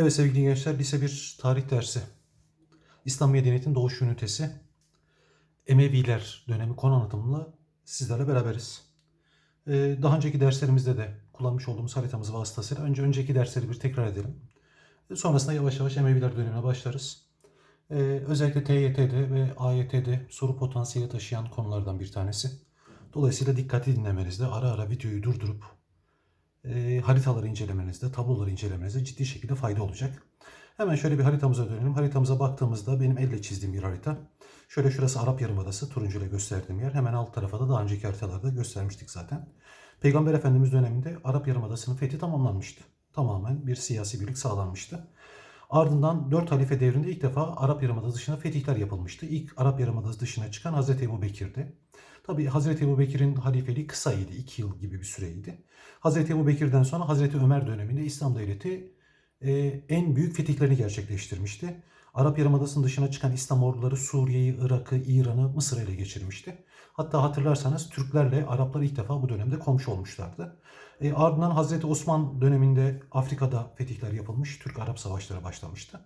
Evet sevgili gençler lise 1 tarih dersi. İslam medeniyetinin doğuş ünitesi. Emeviler dönemi konu anlatımıyla sizlerle beraberiz. Ee, daha önceki derslerimizde de kullanmış olduğumuz haritamız vasıtasıyla önce önceki dersleri bir tekrar edelim. Ee, Sonrasında yavaş yavaş Emeviler dönemine başlarız. Ee, özellikle TYT'de ve AYT'de soru potansiyeli taşıyan konulardan bir tanesi. Dolayısıyla dikkatli dinlemenizde ara ara videoyu durdurup e, haritaları incelemenizde, tabloları incelemenizde ciddi şekilde fayda olacak. Hemen şöyle bir haritamıza dönelim. Haritamıza baktığımızda benim elle çizdiğim bir harita. Şöyle şurası Arap Yarımadası, turuncu ile gösterdiğim yer. Hemen alt tarafa da daha önceki haritalarda göstermiştik zaten. Peygamber Efendimiz döneminde Arap Yarımadası'nın fethi tamamlanmıştı. Tamamen bir siyasi birlik sağlanmıştı. Ardından 4 halife devrinde ilk defa Arap Yarımadası dışına fetihler yapılmıştı. İlk Arap Yarımadası dışına çıkan Hazreti Ebu Bekir'di. Tabi Hazreti Ebu Bekir'in halifeliği kısaydı, 2 yıl gibi bir süreydi. Hazreti Ebu Bekir'den sonra Hazreti Ömer döneminde İslam Devleti e, en büyük fetihlerini gerçekleştirmişti. Arap Yarımadası'nın dışına çıkan İslam orduları Suriye'yi, Irak'ı, İran'ı, Mısır'ı ele geçirmişti. Hatta hatırlarsanız Türklerle Araplar ilk defa bu dönemde komşu olmuşlardı. E, ardından Hazreti Osman döneminde Afrika'da fetihler yapılmış, Türk-Arap savaşları başlamıştı.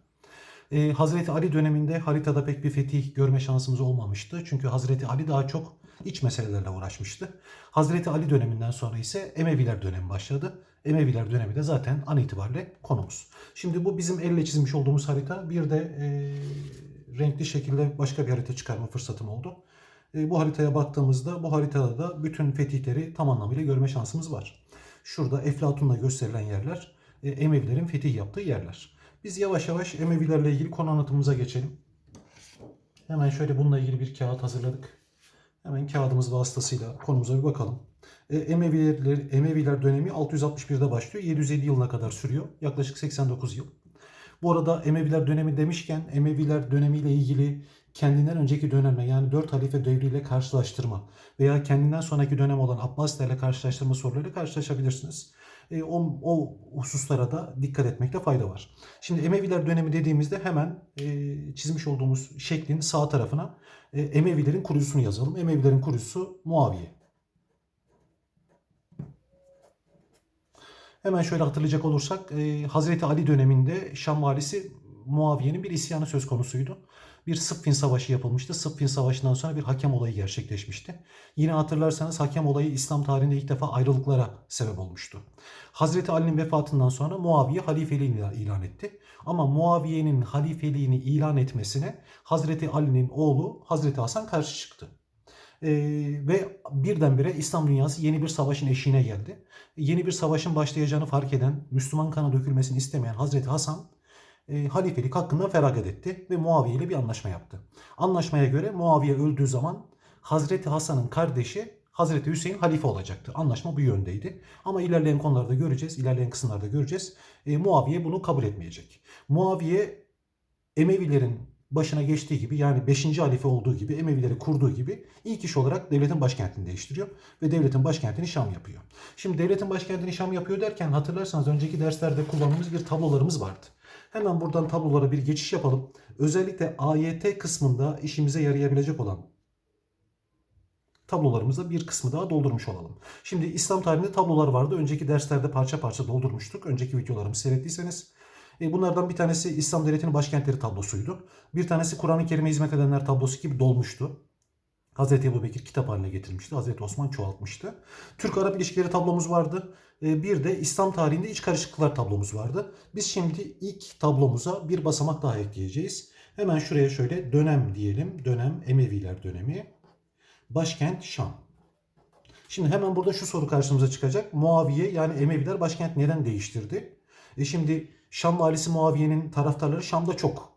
E, Hazreti Ali döneminde haritada pek bir fetih görme şansımız olmamıştı. Çünkü Hazreti Ali daha çok iç meselelerle uğraşmıştı. Hazreti Ali döneminden sonra ise Emeviler dönemi başladı. Emeviler dönemi de zaten an itibariyle konumuz. Şimdi bu bizim elle çizmiş olduğumuz harita. Bir de e, renkli şekilde başka bir harita çıkarma fırsatım oldu. E, bu haritaya baktığımızda bu haritada da bütün fetihleri tam anlamıyla görme şansımız var. Şurada Eflatun'la gösterilen yerler e, Emevilerin fetih yaptığı yerler. Biz yavaş yavaş Emevilerle ilgili konu anlatımımıza geçelim. Hemen şöyle bununla ilgili bir kağıt hazırladık. Hemen kağıdımız vasıtasıyla konumuza bir bakalım. E, Emeviler, Emeviler dönemi 661'de başlıyor. 750 yılına kadar sürüyor. Yaklaşık 89 yıl. Bu arada Emeviler dönemi demişken Emeviler dönemiyle ilgili kendinden önceki dönemle yani 4 halife devriyle karşılaştırma veya kendinden sonraki dönem olan Abbasilerle karşılaştırma sorularıyla karşılaşabilirsiniz. E, o, o hususlara da dikkat etmekte fayda var. Şimdi Emeviler dönemi dediğimizde hemen e, çizmiş olduğumuz şeklin sağ tarafına e, Emevilerin kurucusunu yazalım. Emevilerin kurucusu Muaviye. Hemen şöyle hatırlayacak olursak e, Hazreti Ali döneminde Şam valisi Muaviye'nin bir isyanı söz konusuydu. Bir Sıffin Savaşı yapılmıştı. Sıffin Savaşı'ndan sonra bir hakem olayı gerçekleşmişti. Yine hatırlarsanız hakem olayı İslam tarihinde ilk defa ayrılıklara sebep olmuştu. Hazreti Ali'nin vefatından sonra Muaviye halifeliğini ilan etti. Ama Muaviye'nin halifeliğini ilan etmesine Hazreti Ali'nin oğlu Hazreti Hasan karşı çıktı. Ee, ve birdenbire İslam dünyası yeni bir savaşın eşiğine geldi. Yeni bir savaşın başlayacağını fark eden, Müslüman kana dökülmesini istemeyen Hazreti Hasan e, halifelik hakkında feragat etti ve Muaviye ile bir anlaşma yaptı. Anlaşmaya göre Muaviye öldüğü zaman Hazreti Hasan'ın kardeşi Hazreti Hüseyin halife olacaktı. Anlaşma bu yöndeydi. Ama ilerleyen konularda göreceğiz, ilerleyen kısımlarda göreceğiz. E, Muaviye bunu kabul etmeyecek. Muaviye Emevilerin başına geçtiği gibi yani 5. halife olduğu gibi Emevileri kurduğu gibi ilk iş olarak devletin başkentini değiştiriyor ve devletin başkentini Şam yapıyor. Şimdi devletin başkentini Şam yapıyor derken hatırlarsanız önceki derslerde kullandığımız bir tablolarımız vardı. Hemen buradan tablolara bir geçiş yapalım. Özellikle AYT kısmında işimize yarayabilecek olan tablolarımızda bir kısmı daha doldurmuş olalım. Şimdi İslam tarihinde tablolar vardı. Önceki derslerde parça parça doldurmuştuk. Önceki videolarımı seyrettiyseniz. E, bunlardan bir tanesi İslam Devleti'nin başkentleri tablosuydu. Bir tanesi Kur'an-ı Kerim'e hizmet edenler tablosu gibi dolmuştu. Hazreti Ebu Bekir kitap haline getirmişti. Hazreti Osman çoğaltmıştı. Türk-Arap ilişkileri tablomuz vardı. E, bir de İslam tarihinde iç karışıklıklar tablomuz vardı. Biz şimdi ilk tablomuza bir basamak daha ekleyeceğiz. Hemen şuraya şöyle dönem diyelim. Dönem Emeviler dönemi. Başkent Şam. Şimdi hemen burada şu soru karşımıza çıkacak. Muaviye yani Emeviler başkent neden değiştirdi? E şimdi Şam valisi Muaviye'nin taraftarları Şam'da çok.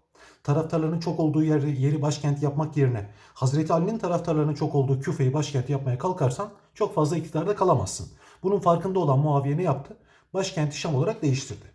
Taraftarlarının çok olduğu yeri, yeri başkent yapmak yerine Hazreti Ali'nin taraftarlarının çok olduğu Küfe'yi başkent yapmaya kalkarsan çok fazla iktidarda kalamazsın. Bunun farkında olan Muaviye ne yaptı? Başkenti Şam olarak değiştirdi.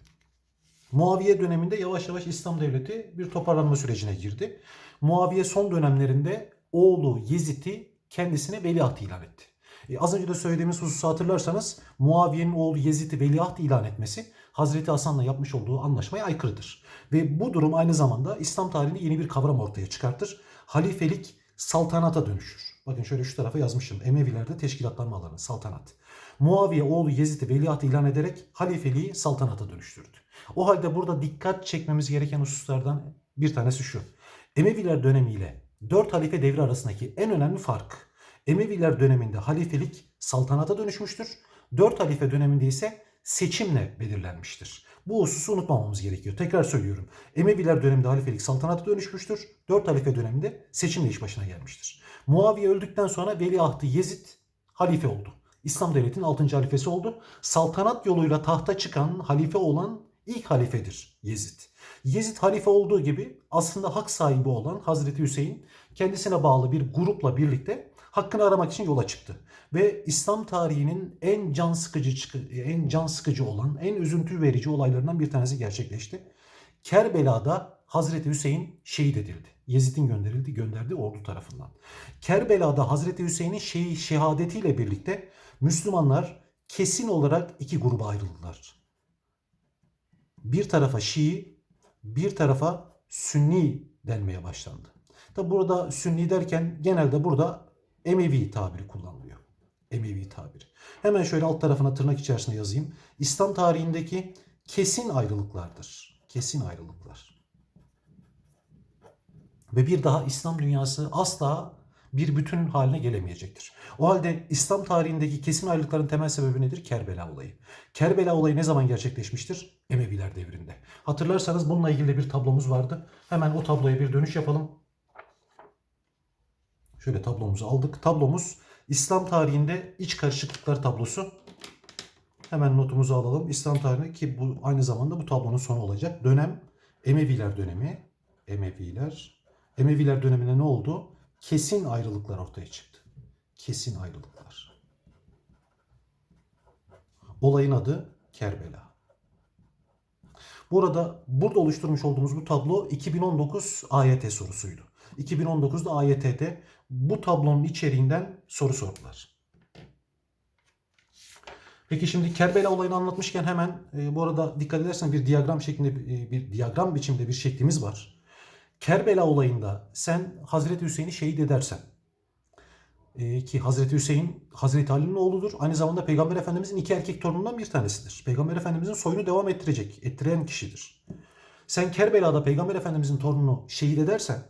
Muaviye döneminde yavaş yavaş İslam devleti bir toparlanma sürecine girdi. Muaviye son dönemlerinde oğlu Yezid'i kendisine veliaht ilan etti. E, az önce de söylediğimiz hususu hatırlarsanız Muaviye'nin oğlu Yezid'i veliaht ilan etmesi Hazreti Hasan'la yapmış olduğu anlaşmaya aykırıdır. Ve bu durum aynı zamanda İslam tarihinde yeni bir kavram ortaya çıkartır. Halifelik saltanata dönüşür. Bakın şöyle şu tarafa yazmışım. Emevilerde teşkilatlanma alanı, saltanat. Muaviye oğlu Yezid'i veliaht ilan ederek halifeliği saltanata dönüştürdü. O halde burada dikkat çekmemiz gereken hususlardan bir tanesi şu. Emeviler dönemiyle 4 halife devri arasındaki en önemli fark. Emeviler döneminde halifelik saltanata dönüşmüştür. 4 halife döneminde ise seçimle belirlenmiştir. Bu hususu unutmamamız gerekiyor. Tekrar söylüyorum. Emeviler döneminde halifelik saltanata dönüşmüştür. 4 halife döneminde seçimle iş başına gelmiştir. Muaviye öldükten sonra veliahtı Yezid halife oldu. İslam devletinin 6. halifesi oldu. Saltanat yoluyla tahta çıkan halife olan ilk halifedir Yezid. Yezid halife olduğu gibi aslında hak sahibi olan Hazreti Hüseyin kendisine bağlı bir grupla birlikte hakkını aramak için yola çıktı. Ve İslam tarihinin en can sıkıcı en can sıkıcı olan, en üzüntü verici olaylarından bir tanesi gerçekleşti. Kerbela'da Hazreti Hüseyin şehit edildi. Yezid'in gönderildi, gönderdiği ordu tarafından. Kerbela'da Hazreti Hüseyin'in şeh şehadetiyle birlikte Müslümanlar kesin olarak iki gruba ayrıldılar. Bir tarafa Şii, bir tarafa Sünni denmeye başlandı. Tabi burada Sünni derken genelde burada Emevi tabiri kullanılıyor. Emevi tabiri. Hemen şöyle alt tarafına tırnak içerisinde yazayım. İslam tarihindeki kesin ayrılıklardır. Kesin ayrılıklar. Ve bir daha İslam dünyası asla bir bütün haline gelemeyecektir. O halde İslam tarihindeki kesin ayrılıkların temel sebebi nedir? Kerbela olayı. Kerbela olayı ne zaman gerçekleşmiştir? Emeviler devrinde. Hatırlarsanız bununla ilgili bir tablomuz vardı. Hemen o tabloya bir dönüş yapalım. Şöyle tablomuzu aldık. Tablomuz İslam tarihinde iç karışıklıklar tablosu. Hemen notumuzu alalım. İslam tarihinde ki bu aynı zamanda bu tablonun sonu olacak. Dönem Emeviler dönemi. Emeviler. Emeviler döneminde ne oldu? Kesin ayrılıklar ortaya çıktı. Kesin ayrılıklar. Olayın adı Kerbela. Burada burada oluşturmuş olduğumuz bu tablo 2019 AYT sorusuydu. 2019'da AYT'de bu tablonun içeriğinden soru sordular. Peki şimdi Kerbela olayını anlatmışken hemen e, bu arada dikkat edersen bir diyagram şeklinde e, bir diyagram biçimde bir şeklimiz var. Kerbela olayında sen Hazreti Hüseyin'i şehit edersen e, ki Hazreti Hüseyin Hazreti Ali'nin oğludur. Aynı zamanda Peygamber Efendimizin iki erkek torunundan bir tanesidir. Peygamber Efendimizin soyunu devam ettirecek, ettiren kişidir. Sen Kerbela'da Peygamber Efendimizin torununu şehit edersen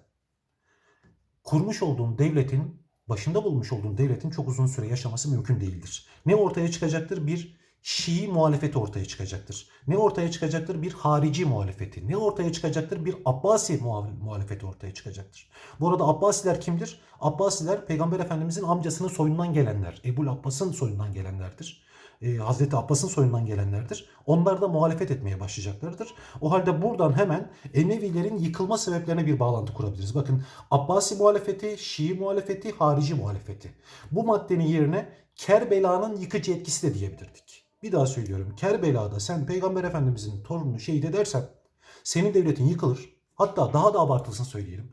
kurmuş olduğun devletin, başında bulmuş olduğun devletin çok uzun süre yaşaması mümkün değildir. Ne ortaya çıkacaktır? Bir Şii muhalefeti ortaya çıkacaktır. Ne ortaya çıkacaktır? Bir harici muhalefeti. Ne ortaya çıkacaktır? Bir Abbasi muhalefeti ortaya çıkacaktır. Bu arada Abbasiler kimdir? Abbasiler Peygamber Efendimizin amcasının soyundan gelenler. Ebul Abbas'ın soyundan gelenlerdir e, Hazreti Abbas'ın soyundan gelenlerdir. Onlar da muhalefet etmeye başlayacaklardır. O halde buradan hemen Emevilerin yıkılma sebeplerine bir bağlantı kurabiliriz. Bakın Abbasi muhalefeti, Şii muhalefeti, harici muhalefeti. Bu maddenin yerine Kerbela'nın yıkıcı etkisi de diyebilirdik. Bir daha söylüyorum. Kerbela'da sen Peygamber Efendimizin torununu şehit edersen senin devletin yıkılır. Hatta daha da abartılsın söyleyelim.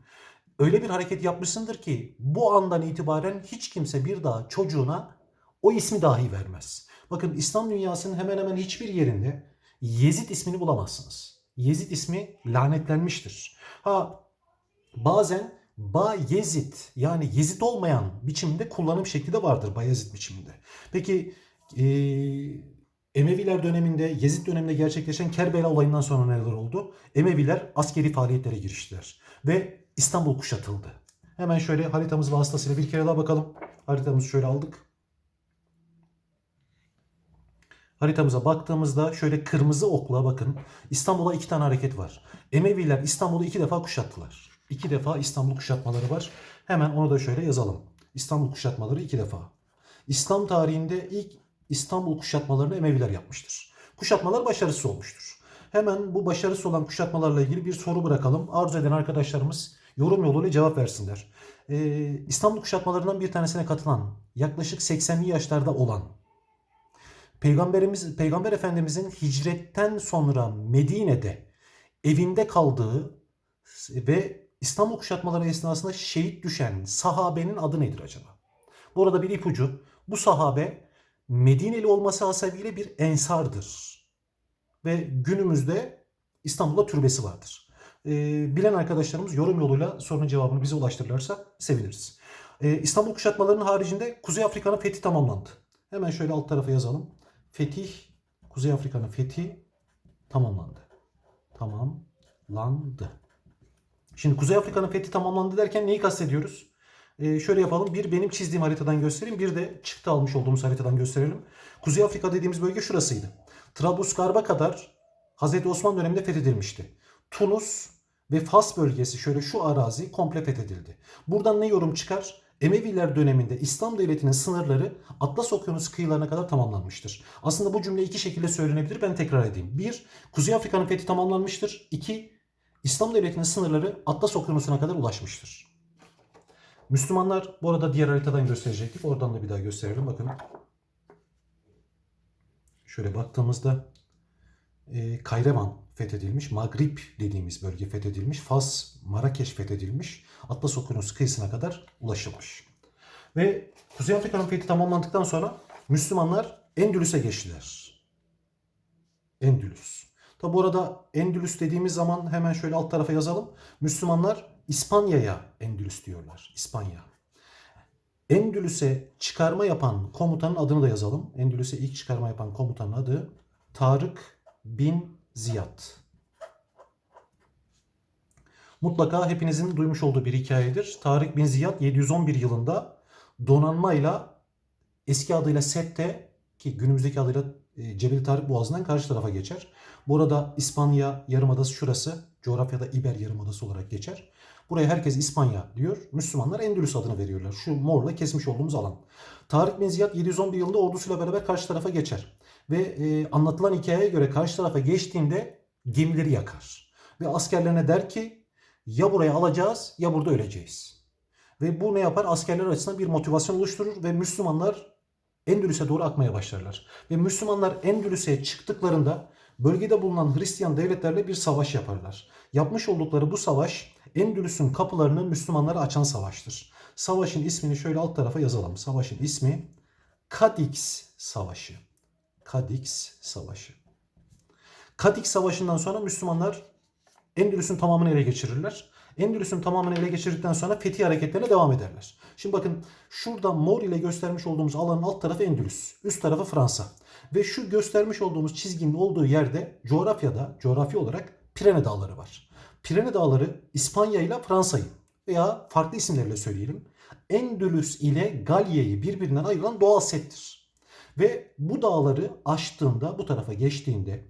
Öyle bir hareket yapmışsındır ki bu andan itibaren hiç kimse bir daha çocuğuna o ismi dahi vermez. Bakın İslam dünyasının hemen hemen hiçbir yerinde Yezid ismini bulamazsınız. Yezid ismi lanetlenmiştir. Ha bazen Ba Yezid yani Yezid olmayan biçimde kullanım şekli de vardır Bayezid biçiminde. Peki e, Emeviler döneminde, Yezid döneminde gerçekleşen Kerbela olayından sonra neler oldu? Emeviler askeri faaliyetlere giriştiler ve İstanbul kuşatıldı. Hemen şöyle haritamız vasıtasıyla bir kere daha bakalım. Haritamızı şöyle aldık. Haritamıza baktığımızda şöyle kırmızı okla bakın. İstanbul'a iki tane hareket var. Emeviler İstanbul'u iki defa kuşattılar. İki defa İstanbul kuşatmaları var. Hemen onu da şöyle yazalım. İstanbul kuşatmaları iki defa. İslam tarihinde ilk İstanbul kuşatmalarını Emeviler yapmıştır. Kuşatmalar başarısız olmuştur. Hemen bu başarısız olan kuşatmalarla ilgili bir soru bırakalım. Arzu eden arkadaşlarımız yorum yoluyla cevap versinler. Ee, İstanbul kuşatmalarından bir tanesine katılan, yaklaşık 80'li yaşlarda olan Peygamberimiz Peygamber Efendimizin hicretten sonra Medine'de evinde kaldığı ve İstanbul kuşatmaları esnasında şehit düşen sahabenin adı nedir acaba? Bu arada bir ipucu. Bu sahabe Medineli olması hasebiyle bir ensardır. Ve günümüzde İstanbul'da türbesi vardır. Ee, bilen arkadaşlarımız yorum yoluyla sorunun cevabını bize ulaştırırlarsa seviniriz. Ee, İstanbul kuşatmalarının haricinde Kuzey Afrika'nın fethi tamamlandı. Hemen şöyle alt tarafa yazalım fetih, Kuzey Afrika'nın fethi tamamlandı. tamamlandı. Şimdi Kuzey Afrika'nın fethi tamamlandı derken neyi kastediyoruz? Ee, şöyle yapalım. Bir benim çizdiğim haritadan göstereyim. Bir de çıktı almış olduğumuz haritadan gösterelim. Kuzey Afrika dediğimiz bölge şurasıydı. Trablusgarp'a kadar Hazreti Osman döneminde fethedilmişti. Tunus ve Fas bölgesi şöyle şu arazi komple fethedildi. Buradan ne yorum çıkar? Emeviler döneminde İslam devletinin sınırları Atlas Okyanusu kıyılarına kadar tamamlanmıştır. Aslında bu cümle iki şekilde söylenebilir. Ben tekrar edeyim. Bir, Kuzey Afrika'nın fethi tamamlanmıştır. İki, İslam devletinin sınırları Atlas Okyanusu'na kadar ulaşmıştır. Müslümanlar bu arada diğer haritadan gösterecektik. Oradan da bir daha gösterelim. Bakın. Şöyle baktığımızda e, Kayrevan fethedilmiş. Magrib dediğimiz bölge fethedilmiş. Fas, Marrakeş fethedilmiş. Atlas Okyanusu kıyısına kadar ulaşılmış. Ve Kuzey Afrika'nın fethi tamamlandıktan sonra Müslümanlar Endülüs'e geçtiler. Endülüs. Tabi bu arada Endülüs dediğimiz zaman hemen şöyle alt tarafa yazalım. Müslümanlar İspanya'ya Endülüs diyorlar. İspanya. Endülüs'e çıkarma yapan komutanın adını da yazalım. Endülüs'e ilk çıkarma yapan komutanın adı Tarık bin Ziyad. Mutlaka hepinizin duymuş olduğu bir hikayedir. Tarık bin Ziyad 711 yılında donanmayla eski adıyla Sette ki günümüzdeki adıyla e, Cebeli Tarık Boğazı'ndan karşı tarafa geçer. Burada İspanya Yarımadası şurası. Coğrafyada İber Yarımadası olarak geçer. Buraya herkes İspanya diyor. Müslümanlar Endülüs adını veriyorlar. Şu morla kesmiş olduğumuz alan. Tarık bin Ziyad 711 yılında ordusuyla beraber karşı tarafa geçer. Ve e, anlatılan hikayeye göre karşı tarafa geçtiğinde gemileri yakar. Ve askerlerine der ki ya buraya alacağız ya burada öleceğiz. Ve bu ne yapar? Askerler açısından bir motivasyon oluşturur ve Müslümanlar Endülüs'e doğru akmaya başlarlar. Ve Müslümanlar Endülüs'e çıktıklarında bölgede bulunan Hristiyan devletlerle bir savaş yaparlar. Yapmış oldukları bu savaş Endülüs'ün kapılarını Müslümanlara açan savaştır. Savaşın ismini şöyle alt tarafa yazalım. Savaşın ismi Kadix Savaşı. Kadix Savaşı. Kadix Savaşı'ndan sonra Müslümanlar Endülüs'ün tamamını ele geçirirler. Endülüs'ün tamamını ele geçirdikten sonra fethi hareketlerine devam ederler. Şimdi bakın şurada mor ile göstermiş olduğumuz alanın alt tarafı Endülüs, üst tarafı Fransa. Ve şu göstermiş olduğumuz çizginin olduğu yerde coğrafyada, coğrafi olarak Pirene Dağları var. Pirene Dağları İspanya ile Fransa'yı veya farklı isimlerle söyleyelim. Endülüs ile Galye'yi birbirinden ayıran doğal settir. Ve bu dağları aştığında, bu tarafa geçtiğinde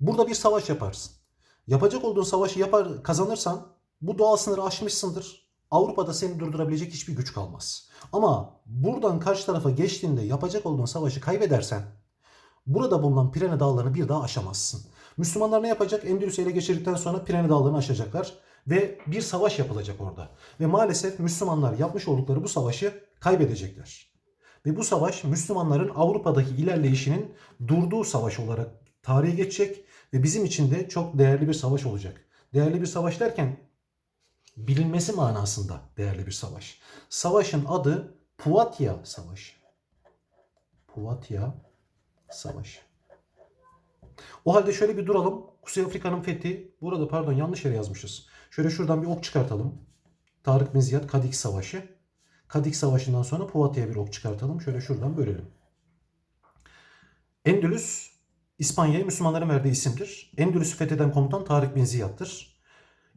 burada bir savaş yaparsın. Yapacak olduğun savaşı yapar kazanırsan bu doğal sınırı aşmışsındır. Avrupa'da seni durdurabilecek hiçbir güç kalmaz. Ama buradan karşı tarafa geçtiğinde yapacak olduğun savaşı kaybedersen burada bulunan Pirene dağlarını bir daha aşamazsın. Müslümanlar ne yapacak? Endülüs'ü ele geçirdikten sonra Pirene dağlarını aşacaklar ve bir savaş yapılacak orada. Ve maalesef Müslümanlar yapmış oldukları bu savaşı kaybedecekler. Ve bu savaş Müslümanların Avrupa'daki ilerleyişinin durduğu savaş olarak tarihe geçecek ve bizim için de çok değerli bir savaş olacak. Değerli bir savaş derken bilinmesi manasında değerli bir savaş. Savaşın adı Puvatya Savaşı. Puvatya Savaşı. O halde şöyle bir duralım. Kuzey Afrika'nın fethi. Burada pardon yanlış yere yazmışız. Şöyle şuradan bir ok çıkartalım. Tarık bin Ziyad Kadik Savaşı. Kadik Savaşı'ndan sonra Puvatya'ya bir ok çıkartalım. Şöyle şuradan bölelim. Endülüs İspanya'ya Müslümanların verdiği isimdir. Endülüs'ü fetheden komutan Tarık bin Ziyad'dır.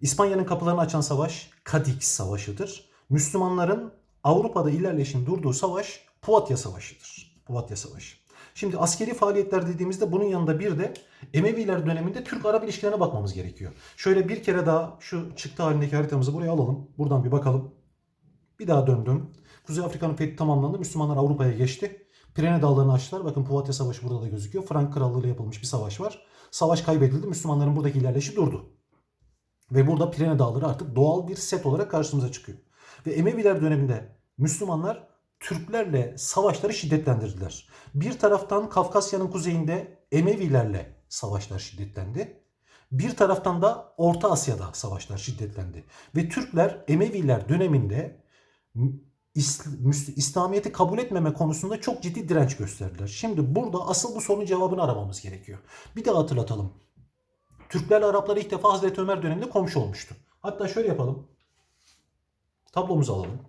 İspanya'nın kapılarını açan savaş Kadix Savaşı'dır. Müslümanların Avrupa'da ilerleyişin durduğu savaş Puvatya Savaşı'dır. Puvatya Savaşı. Şimdi askeri faaliyetler dediğimizde bunun yanında bir de Emeviler döneminde Türk-Arap ilişkilerine bakmamız gerekiyor. Şöyle bir kere daha şu çıktı halindeki haritamızı buraya alalım. Buradan bir bakalım. Bir daha döndüm. Kuzey Afrika'nın fethi tamamlandı. Müslümanlar Avrupa'ya geçti. Pirene Dağları'nı açtılar. Bakın Puvatya Savaşı burada da gözüküyor. Frank Krallığı ile yapılmış bir savaş var. Savaş kaybedildi. Müslümanların buradaki ilerleyişi durdu. Ve burada Pirene Dağları artık doğal bir set olarak karşımıza çıkıyor. Ve Emeviler döneminde Müslümanlar Türklerle savaşları şiddetlendirdiler. Bir taraftan Kafkasya'nın kuzeyinde Emevilerle savaşlar şiddetlendi. Bir taraftan da Orta Asya'da savaşlar şiddetlendi. Ve Türkler Emeviler döneminde İslamiyet'i kabul etmeme konusunda çok ciddi direnç gösterdiler. Şimdi burada asıl bu sorunun cevabını aramamız gerekiyor. Bir daha hatırlatalım. Türklerle Araplar ilk defa Hazreti Ömer döneminde komşu olmuştu. Hatta şöyle yapalım. Tablomuzu alalım.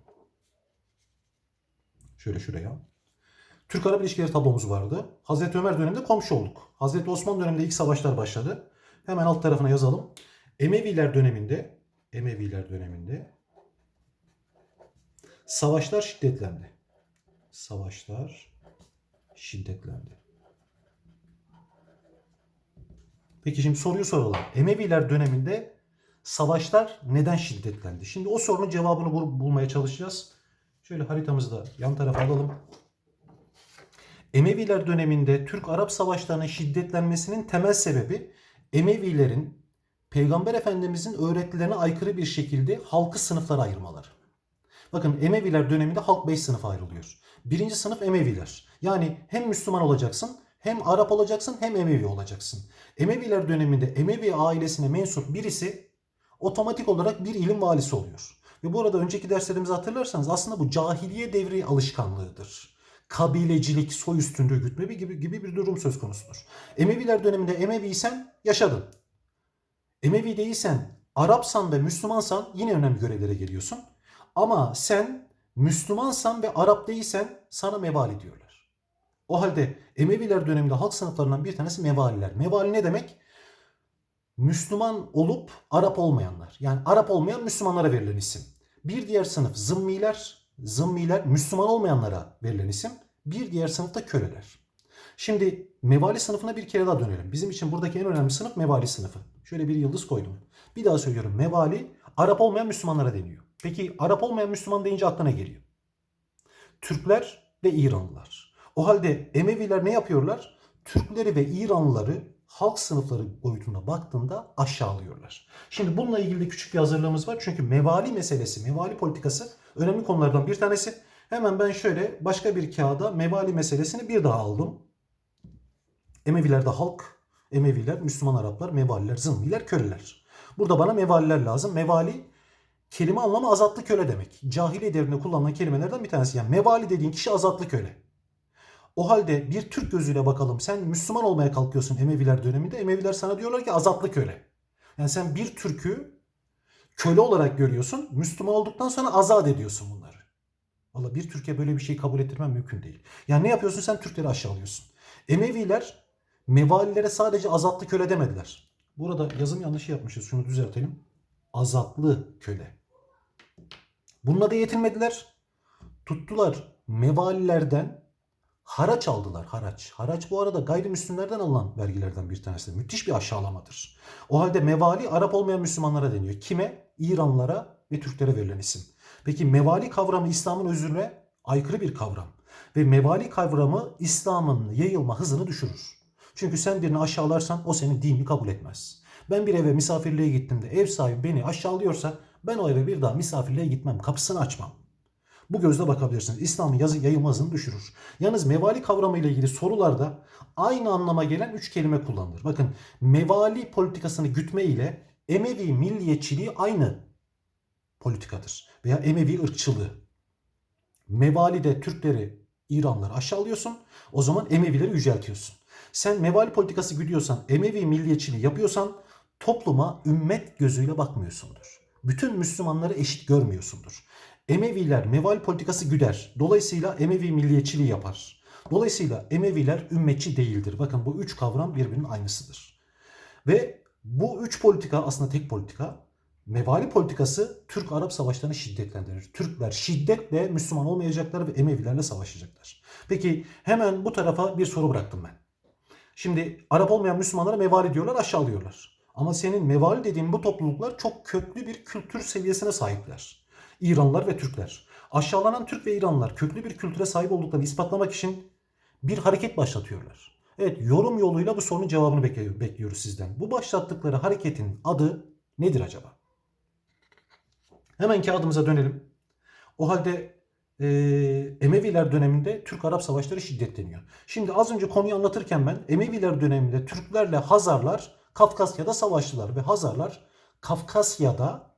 Şöyle şuraya. Türk-Arap ilişkileri tablomuz vardı. Hazreti Ömer döneminde komşu olduk. Hazreti Osman döneminde ilk savaşlar başladı. Hemen alt tarafına yazalım. Emeviler döneminde Emeviler döneminde savaşlar şiddetlendi. Savaşlar şiddetlendi. Peki şimdi soruyu soralım. Emeviler döneminde savaşlar neden şiddetlendi? Şimdi o sorunun cevabını bul- bulmaya çalışacağız. Şöyle haritamızı da yan tarafa alalım. Emeviler döneminde Türk-Arap savaşlarının şiddetlenmesinin temel sebebi Emevilerin Peygamber Efendimizin öğretilerine aykırı bir şekilde halkı sınıflara ayırmaları. Bakın Emeviler döneminde halk 5 sınıfa ayrılıyor. Birinci sınıf Emeviler. Yani hem Müslüman olacaksın, hem Arap olacaksın, hem Emevi olacaksın. Emeviler döneminde Emevi ailesine mensup birisi otomatik olarak bir ilim valisi oluyor. Ve bu arada önceki derslerimizi hatırlarsanız aslında bu cahiliye devri alışkanlığıdır. Kabilecilik, soy üstünlüğü gütme gibi, gibi bir durum söz konusudur. Emeviler döneminde Emeviysen yaşadın. Emevi değilsen, Arapsan ve Müslümansan yine önemli görevlere geliyorsun. Ama sen Müslümansan ve Arap değilsen sana mevali diyorlar. O halde Emeviler döneminde halk sınıflarından bir tanesi mevaliler. Mevali ne demek? Müslüman olup Arap olmayanlar. Yani Arap olmayan Müslümanlara verilen isim. Bir diğer sınıf zımmiler, zımmiler Müslüman olmayanlara verilen isim. Bir diğer sınıfta köleler. Şimdi mevali sınıfına bir kere daha dönelim. Bizim için buradaki en önemli sınıf mevali sınıfı. Şöyle bir yıldız koydum. Bir daha söylüyorum. Mevali Arap olmayan Müslümanlara deniyor. Peki Arap olmayan Müslüman deyince aklına geliyor. Türkler ve İranlılar. O halde Emeviler ne yapıyorlar? Türkleri ve İranlıları halk sınıfları boyutunda baktığında aşağılıyorlar. Şimdi bununla ilgili de küçük bir hazırlığımız var. Çünkü mevali meselesi, mevali politikası önemli konulardan bir tanesi. Hemen ben şöyle başka bir kağıda mevali meselesini bir daha aldım. Emevilerde halk, Emeviler, Müslüman Araplar, Mevaliler, Zımmiler, köleler. Burada bana mevaliler lazım. Mevali kelime anlamı azatlı köle demek. Cahiliye devrinde kullanılan kelimelerden bir tanesi. Yani mevali dediğin kişi azatlı köle. O halde bir Türk gözüyle bakalım. Sen Müslüman olmaya kalkıyorsun Emeviler döneminde. Emeviler sana diyorlar ki azatlı köle. Yani sen bir Türk'ü köle olarak görüyorsun. Müslüman olduktan sonra azat ediyorsun bunları. Valla bir Türkiye böyle bir şeyi kabul ettirmem mümkün değil. Yani ne yapıyorsun? Sen Türkleri aşağılıyorsun. Emeviler mevalilere sadece azatlı köle demediler. Burada yazım yanlışı yapmışız. Şunu düzeltelim. Azatlı köle. Bununla da yetinmediler. Tuttular mevalilerden haraç aldılar. Haraç. Haraç bu arada gayrimüslimlerden alınan vergilerden bir tanesi. Müthiş bir aşağılamadır. O halde mevali Arap olmayan Müslümanlara deniyor. Kime? İranlılara ve Türklere verilen isim. Peki mevali kavramı İslam'ın özüne aykırı bir kavram. Ve mevali kavramı İslam'ın yayılma hızını düşürür. Çünkü sen birini aşağılarsan o senin dinini kabul etmez. Ben bir eve misafirliğe gittim de ev sahibi beni aşağılıyorsa ben o eve bir daha misafirliğe gitmem. Kapısını açmam. Bu gözle bakabilirsiniz. İslam'ın yazı yayılma hızını düşürür. Yalnız mevali kavramı ile ilgili sorularda aynı anlama gelen üç kelime kullanılır. Bakın mevali politikasını gütme ile Emevi milliyetçiliği aynı politikadır. Veya Emevi ırkçılığı. Mevalide Türkleri, İranları aşağılıyorsun. O zaman Emevileri yüceltiyorsun. Sen mevali politikası güdüyorsan, Emevi milliyetçiliği yapıyorsan topluma ümmet gözüyle bakmıyorsundur. Bütün Müslümanları eşit görmüyorsundur. Emeviler meval politikası güder. Dolayısıyla Emevi milliyetçiliği yapar. Dolayısıyla Emeviler ümmetçi değildir. Bakın bu üç kavram birbirinin aynısıdır. Ve bu üç politika aslında tek politika. Mevali politikası Türk-Arap savaşlarını şiddetlendirir. Türkler şiddetle Müslüman olmayacaklar ve Emevilerle savaşacaklar. Peki hemen bu tarafa bir soru bıraktım ben. Şimdi Arap olmayan Müslümanlara mevali diyorlar aşağılıyorlar. Ama senin mevali dediğin bu topluluklar çok köklü bir kültür seviyesine sahipler. İranlılar ve Türkler. Aşağılanan Türk ve İranlılar köklü bir kültüre sahip olduklarını ispatlamak için bir hareket başlatıyorlar. Evet yorum yoluyla bu sorunun cevabını bekliyor- bekliyoruz sizden. Bu başlattıkları hareketin adı nedir acaba? Hemen kağıdımıza dönelim. O halde eee, Emeviler döneminde Türk-Arap savaşları şiddetleniyor. Şimdi az önce konuyu anlatırken ben Emeviler döneminde Türklerle Hazarlar Kafkasya'da savaştılar ve Hazarlar Kafkasya'da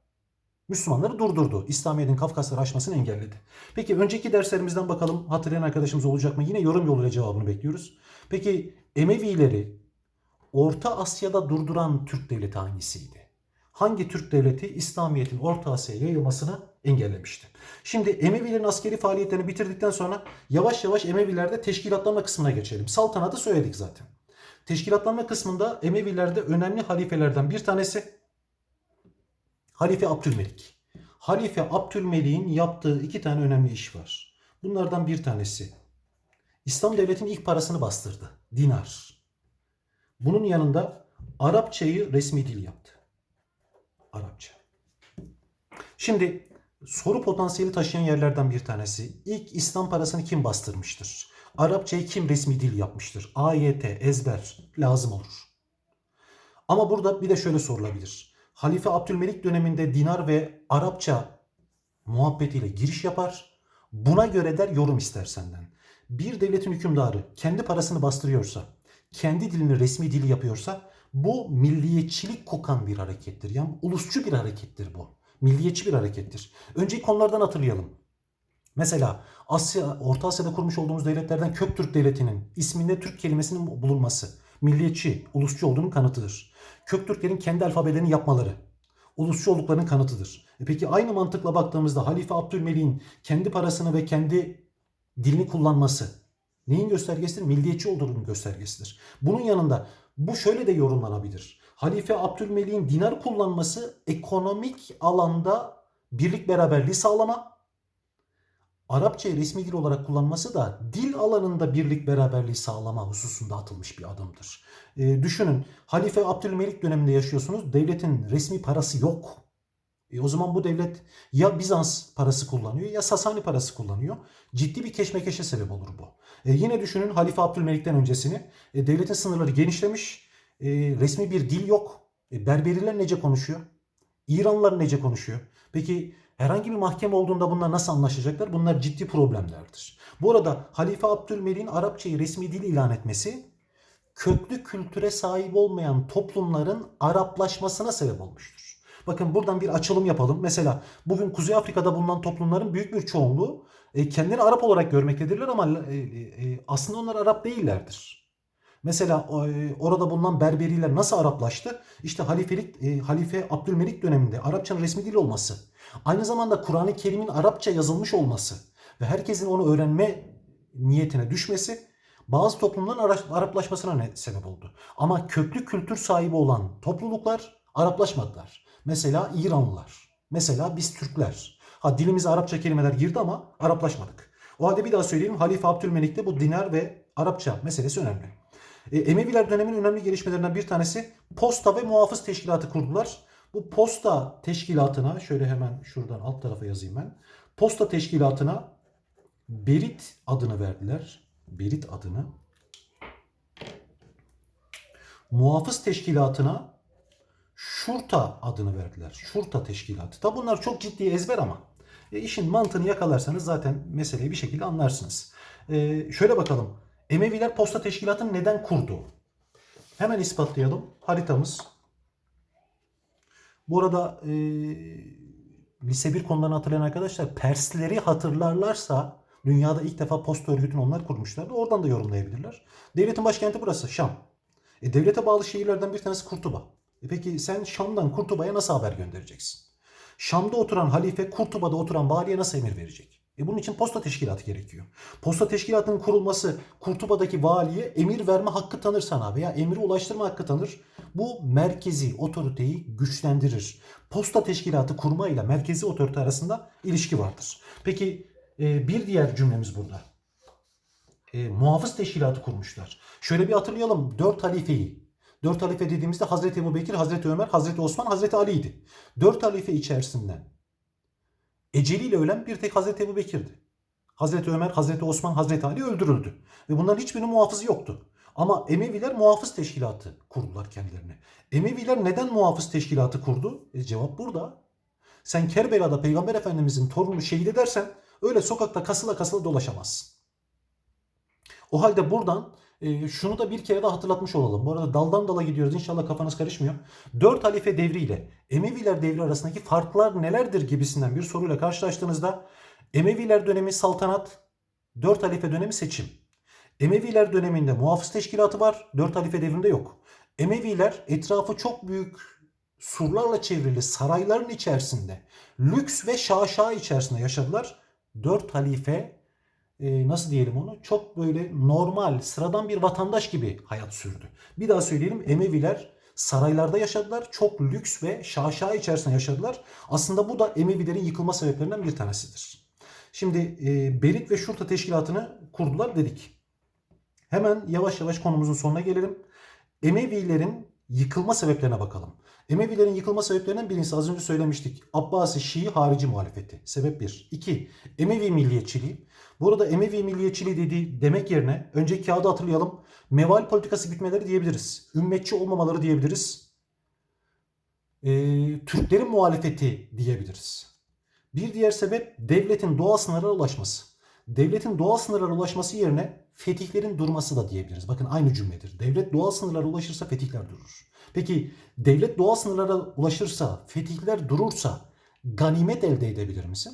Müslümanları durdurdu. İslamiyet'in Kafkasları aşmasını engelledi. Peki önceki derslerimizden bakalım hatırlayan arkadaşımız olacak mı? Yine yorum yoluyla cevabını bekliyoruz. Peki Emevileri Orta Asya'da durduran Türk devleti hangisiydi? Hangi Türk devleti İslamiyet'in Orta Asya'ya yayılmasını engellemişti? Şimdi Emevilerin askeri faaliyetlerini bitirdikten sonra yavaş yavaş Emevilerde teşkilatlanma kısmına geçelim. Saltanatı söyledik zaten. Teşkilatlanma kısmında Emevilerde önemli halifelerden bir tanesi Halife Abdülmelik. Halife Abdülmelik'in yaptığı iki tane önemli iş var. Bunlardan bir tanesi İslam devletinin ilk parasını bastırdı. Dinar. Bunun yanında Arapçayı resmi dil yaptı. Arapça. Şimdi soru potansiyeli taşıyan yerlerden bir tanesi. İlk İslam parasını kim bastırmıştır? Arapçayı kim resmi dil yapmıştır? AYT, ezber lazım olur. Ama burada bir de şöyle sorulabilir. Halife Abdülmelik döneminde dinar ve Arapça muhabbetiyle giriş yapar. Buna göre der yorum ister senden. Bir devletin hükümdarı kendi parasını bastırıyorsa, kendi dilini resmi dili yapıyorsa bu milliyetçilik kokan bir harekettir. Yani ulusçu bir harekettir bu. Milliyetçi bir harekettir. Önceki konulardan hatırlayalım. Mesela Asya, Orta Asya'da kurmuş olduğumuz devletlerden Köktürk Devleti'nin isminde Türk kelimesinin bulunması milliyetçi, ulusçu olduğunun kanıtıdır. Köktürklerin kendi alfabelerini yapmaları ulusçu olduklarının kanıtıdır. E peki aynı mantıkla baktığımızda Halife Abdülmelik'in kendi parasını ve kendi dilini kullanması neyin göstergesidir? Milliyetçi olduğunun göstergesidir. Bunun yanında bu şöyle de yorumlanabilir. Halife Abdülmelik'in dinar kullanması ekonomik alanda birlik beraberliği sağlama, Arapçayı resmi dil olarak kullanması da dil alanında birlik beraberliği sağlama hususunda atılmış bir adımdır. E, düşünün Halife Abdülmelik döneminde yaşıyorsunuz. Devletin resmi parası yok. E, o zaman bu devlet ya Bizans parası kullanıyor ya Sasani parası kullanıyor. Ciddi bir keşmekeşe sebep olur bu. E, yine düşünün Halife Abdülmelik'ten öncesini. E, devletin sınırları genişlemiş. E, resmi bir dil yok. E, Berberiler nece konuşuyor? İranlılar nece konuşuyor? Peki herhangi bir mahkeme olduğunda bunlar nasıl anlaşacaklar? Bunlar ciddi problemlerdir. Bu arada Halife Abdülmelik'in Arapçayı resmi dil ilan etmesi köklü kültüre sahip olmayan toplumların Araplaşmasına sebep olmuştur. Bakın buradan bir açılım yapalım. Mesela bugün Kuzey Afrika'da bulunan toplumların büyük bir çoğunluğu e, kendilerini Arap olarak görmektedirler ama e, e, aslında onlar Arap değillerdir. Mesela orada bulunan Berberiler nasıl Araplaştı? İşte halifelik, Halife Abdülmelik döneminde Arapçanın resmi dil olması, aynı zamanda Kur'an-ı Kerim'in Arapça yazılmış olması ve herkesin onu öğrenme niyetine düşmesi bazı toplumların Ara- Araplaşmasına sebep oldu. Ama köklü kültür sahibi olan topluluklar Araplaşmadılar. Mesela İranlılar, mesela biz Türkler. Ha dilimize Arapça kelimeler girdi ama Araplaşmadık. O halde bir daha söyleyeyim Halife Abdülmelik'te bu dinar ve Arapça meselesi önemli. E, Emeviler döneminin önemli gelişmelerinden bir tanesi posta ve muhafız teşkilatı kurdular. Bu posta teşkilatına şöyle hemen şuradan alt tarafa yazayım ben. Posta teşkilatına Berit adını verdiler. Berit adını. Muhafız teşkilatına Şurta adını verdiler. Şurta teşkilatı. Tabi bunlar çok ciddi ezber ama e, işin mantığını yakalarsanız zaten meseleyi bir şekilde anlarsınız. E, şöyle bakalım. Emeviler posta teşkilatını neden kurdu? Hemen ispatlayalım. Haritamız. Bu arada e, lise 1 konularını hatırlayan arkadaşlar Persleri hatırlarlarsa dünyada ilk defa posta örgütünü onlar kurmuşlardı. Oradan da yorumlayabilirler. Devletin başkenti burası Şam. E, devlete bağlı şehirlerden bir tanesi Kurtuba. E peki sen Şam'dan Kurtuba'ya nasıl haber göndereceksin? Şam'da oturan halife Kurtuba'da oturan valiye nasıl emir verecek? E bunun için posta teşkilatı gerekiyor. Posta teşkilatının kurulması Kurtuba'daki valiye emir verme hakkı tanır sana veya emri ulaştırma hakkı tanır. Bu merkezi otoriteyi güçlendirir. Posta teşkilatı kurma ile merkezi otorite arasında ilişki vardır. Peki e, bir diğer cümlemiz burada. E, muhafız teşkilatı kurmuşlar. Şöyle bir hatırlayalım. Dört halifeyi Dört halife dediğimizde Hazreti Ebu Bekir, Hazreti Ömer, Hazreti Osman, Hazreti Ali'ydi. Dört halife içerisinden eceliyle ölen bir tek Hazreti Ebu Bekir'di. Hazreti Ömer, Hazreti Osman, Hazreti Ali öldürüldü. Ve bunların hiçbirinin muhafızı yoktu. Ama Emeviler muhafız teşkilatı kurdular kendilerine. Emeviler neden muhafız teşkilatı kurdu? E, cevap burada. Sen Kerbela'da Peygamber Efendimizin torunu şehit edersen öyle sokakta kasıla kasıla dolaşamazsın. O halde buradan e, şunu da bir kere daha hatırlatmış olalım. Bu arada daldan dala gidiyoruz. İnşallah kafanız karışmıyor. Dört halife devriyle Emeviler devri arasındaki farklar nelerdir gibisinden bir soruyla karşılaştığınızda Emeviler dönemi saltanat, dört halife dönemi seçim. Emeviler döneminde muhafız teşkilatı var. Dört halife devrinde yok. Emeviler etrafı çok büyük surlarla çevrili sarayların içerisinde lüks ve şaşa içerisinde yaşadılar. Dört halife e, nasıl diyelim onu çok böyle normal sıradan bir vatandaş gibi hayat sürdü. Bir daha söyleyelim Emeviler saraylarda yaşadılar. Çok lüks ve şaşa içerisinde yaşadılar. Aslında bu da Emevilerin yıkılma sebeplerinden bir tanesidir. Şimdi e, Berit ve Şurta teşkilatını kurdular dedik. Hemen yavaş yavaş konumuzun sonuna gelelim. Emevilerin yıkılma sebeplerine bakalım. Emevilerin yıkılma sebeplerinden birincisi az önce söylemiştik. Abbasi Şii harici muhalefeti. Sebep 1. 2. Emevi milliyetçiliği. Burada Emevi milliyetçiliği dediği demek yerine önceki kağıdı hatırlayalım. Meval politikası gütmeleri diyebiliriz. Ümmetçi olmamaları diyebiliriz. Ee, Türklerin muhalefeti diyebiliriz. Bir diğer sebep devletin doğal sınırlara ulaşması. Devletin doğal sınırlara ulaşması yerine fetihlerin durması da diyebiliriz. Bakın aynı cümledir. Devlet doğal sınırlara ulaşırsa fetihler durur. Peki devlet doğal sınırlara ulaşırsa, fetihler durursa ganimet elde edebilir misin?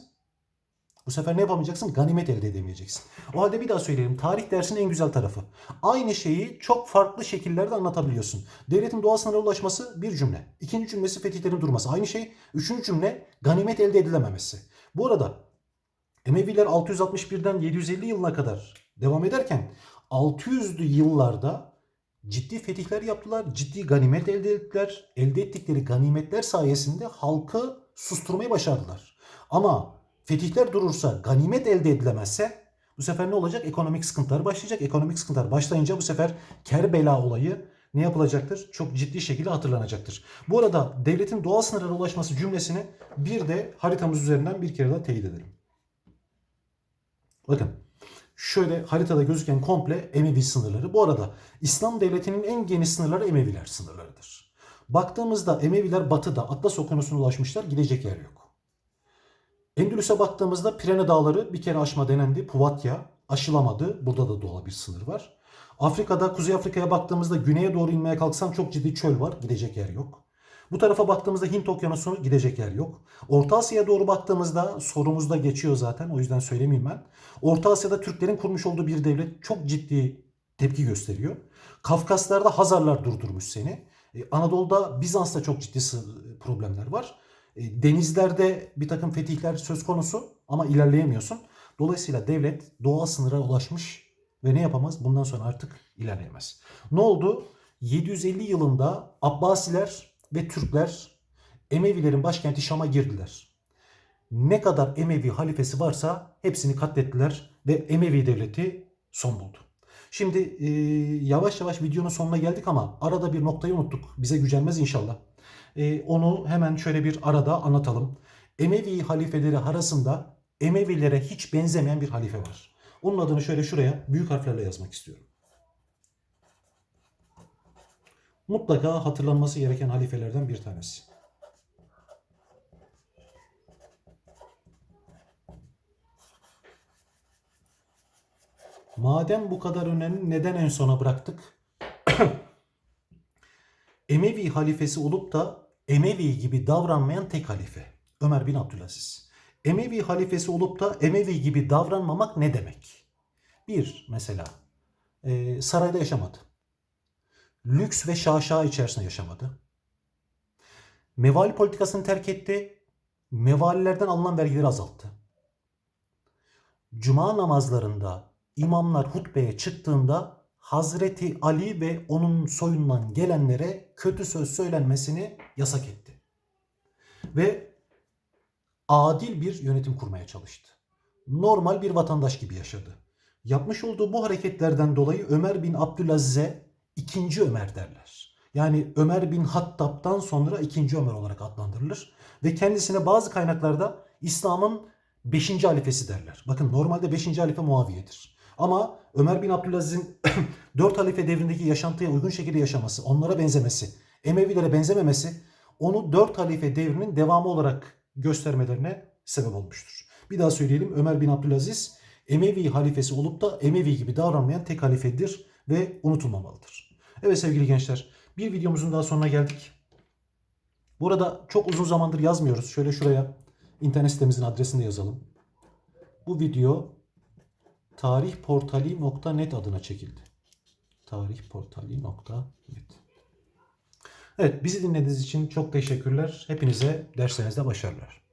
Bu sefer ne yapamayacaksın? Ganimet elde edemeyeceksin. O halde bir daha söyleyelim. Tarih dersinin en güzel tarafı. Aynı şeyi çok farklı şekillerde anlatabiliyorsun. Devletin doğal sınırlara ulaşması bir cümle. İkinci cümlesi fetihlerin durması. Aynı şey. Üçüncü cümle ganimet elde edilememesi. Bu arada Emeviler 661'den 750 yılına kadar devam ederken 600'lü yıllarda ciddi fetihler yaptılar. Ciddi ganimet elde ettiler. Elde ettikleri ganimetler sayesinde halkı susturmayı başardılar. Ama fetihler durursa, ganimet elde edilemezse bu sefer ne olacak? Ekonomik sıkıntılar başlayacak. Ekonomik sıkıntılar başlayınca bu sefer Kerbela olayı ne yapılacaktır? Çok ciddi şekilde hatırlanacaktır. Bu arada devletin doğal sınırlara ulaşması cümlesini bir de haritamız üzerinden bir kere daha teyit edelim. Bakın şöyle haritada gözüken komple Emevi sınırları. Bu arada İslam devletinin en geniş sınırları Emeviler sınırlarıdır. Baktığımızda Emeviler batıda Atlas Okyanusu'na ulaşmışlar gidecek yer yok. Endülüs'e baktığımızda Pirene Dağları bir kere aşma denendi. Puvatya aşılamadı. Burada da doğal bir sınır var. Afrika'da Kuzey Afrika'ya baktığımızda güneye doğru inmeye kalksan çok ciddi çöl var. Gidecek yer yok. Bu tarafa baktığımızda Hint Okyanusu'na gidecek yer yok. Orta Asya'ya doğru baktığımızda sorumuzda geçiyor zaten. O yüzden söylemeyeyim ben. Orta Asya'da Türklerin kurmuş olduğu bir devlet çok ciddi tepki gösteriyor. Kafkaslar'da Hazarlar durdurmuş seni. Ee, Anadolu'da Bizans'ta çok ciddi problemler var. E, Denizlerde bir takım fetihler söz konusu ama ilerleyemiyorsun. Dolayısıyla devlet doğal sınıra ulaşmış ve ne yapamaz? Bundan sonra artık ilerleyemez. Ne oldu? 750 yılında Abbasiler ve Türkler Emevilerin başkenti Şam'a girdiler. Ne kadar Emevi halifesi varsa hepsini katlettiler ve Emevi devleti son buldu. Şimdi e, yavaş yavaş videonun sonuna geldik ama arada bir noktayı unuttuk. Bize gücenmez inşallah. E, onu hemen şöyle bir arada anlatalım. Emevi halifeleri arasında Emevilere hiç benzemeyen bir halife var. Onun adını şöyle şuraya büyük harflerle yazmak istiyorum. Mutlaka hatırlanması gereken halifelerden bir tanesi. Madem bu kadar önemli neden en sona bıraktık? Emevi halifesi olup da Emevi gibi davranmayan tek halife. Ömer bin Abdülaziz. Emevi halifesi olup da Emevi gibi davranmamak ne demek? Bir mesela e, sarayda yaşamadı. Lüks ve şaşa içerisinde yaşamadı. Mevali politikasını terk etti. Mevalilerden alınan vergileri azalttı. Cuma namazlarında imamlar hutbeye çıktığında Hazreti Ali ve onun soyundan gelenlere kötü söz söylenmesini yasak etti. Ve adil bir yönetim kurmaya çalıştı. Normal bir vatandaş gibi yaşadı. Yapmış olduğu bu hareketlerden dolayı Ömer bin Abdülaziz'e ikinci Ömer derler. Yani Ömer bin Hattab'dan sonra ikinci Ömer olarak adlandırılır. Ve kendisine bazı kaynaklarda İslam'ın beşinci halifesi derler. Bakın normalde beşinci halife Muaviye'dir. Ama Ömer bin Abdülaziz'in dört halife devrindeki yaşantıya uygun şekilde yaşaması, onlara benzemesi, Emevilere benzememesi onu dört halife devrinin devamı olarak göstermelerine sebep olmuştur. Bir daha söyleyelim Ömer bin Abdülaziz Emevi halifesi olup da Emevi gibi davranmayan tek halifedir ve unutulmamalıdır. Evet sevgili gençler bir videomuzun daha sonuna geldik. Burada çok uzun zamandır yazmıyoruz. Şöyle şuraya internet sitemizin adresini de yazalım. Bu video tarihportali.net adına çekildi. tarihportali.net Evet bizi dinlediğiniz için çok teşekkürler. Hepinize derslerinizde başarılar.